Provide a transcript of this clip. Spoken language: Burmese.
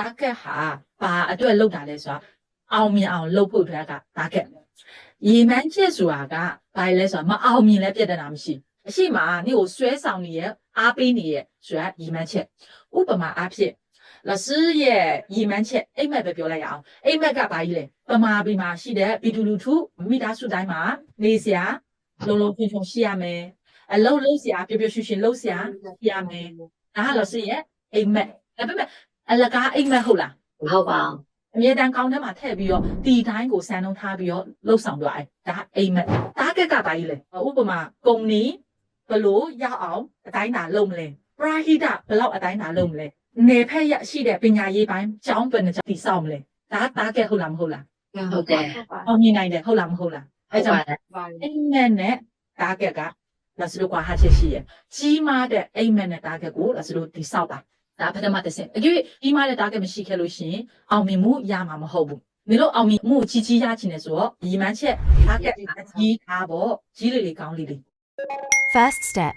target ဟာဘာအတွက်လောက်တာလဲဆိုတာအောင်မြင်အောင်လုပ်ဖို့အတွက်က target ရေမှန်းချက်ဆိုတာကဘာလဲဆိုတာမအောင်မြင်လဲပြဿနာမရှိအရှိမနေကိုဆွဲဆောင်နေရဲ့အားပေးနေရဲ့ဆိုတာရေမှန်းချက်ဥပမာအားဖြင့်လဆစ်ရဲ့ရေမှန်းချက်အိမ်မက်ပဲပြောလိုက်ရအောင်အိမ်မက်ကဘာကြီးလဲပမာပီမှာရှိတဲ့ဘီတူလူထုမိသားစုတိုင်းမှာနေစရာလုံလုံဖြုံဖြုံရှိရမယ်အလုံးလုံးစရာပျော်ပျော်ရွှင်ရွှင်လုံး စရာရှိရမယ်ဒါကလဆစ်ရဲ့အိမ်မက်ဒါပေမဲ့အလကားအိမ်မက်ဟုတ်လားမဟုတ်ပါဘူးအမြဲတမ်းကောင်းထဲမှာထည့်ပြီးတော့တီတိုင်းကိုစမ်းလုံးထားပြီးတော့လှုပ်ဆောင်တော့အဲဒါအိမ်မက်တားကက်ကဘာကြီးလဲဥပမာကုံနီဘလို့ရအောင်အတိုင်းတာလုပ်မလဲပရာဟိတဘလောက်အတိုင်းတာလုပ်မလဲနေဖက်ရရှိတဲ့ပညာရေးပိုင်းကျောင်းပင်ကျောင်းတည်ဆောက်မလဲဒါတားကက်ဟုတ်လားမဟုတ်လားဟုတ်တယ်အောင်မြင်နိုင်တယ်ဟုတ်လားမဟုတ်လားအဲကြောင့်အိမ်မက်နဲ့တားကက်ကလာစလို့ကွာဟာချက်ရှိရဲ့ကြီးမားတဲ့အိမ်မက်နဲ့တားကက်ကိုလာစလို့တည်ဆောက်တာ ဒါပထမတစ်ဆင့်အကျိုးကြီးမားတဲ့တားကက်မရှိခဲ့လို့ရှိရင်အောင်မြင်မှုရမှာမဟုတ်ဘူးမင်းတို့အောင်မြင်မှုကြီးကြီးရချင်တယ်ဆိုတော့ညီမချက်တားကက်အကြီးထားဖို့ကြီးလေးလေးကောင်းလေးလေး First step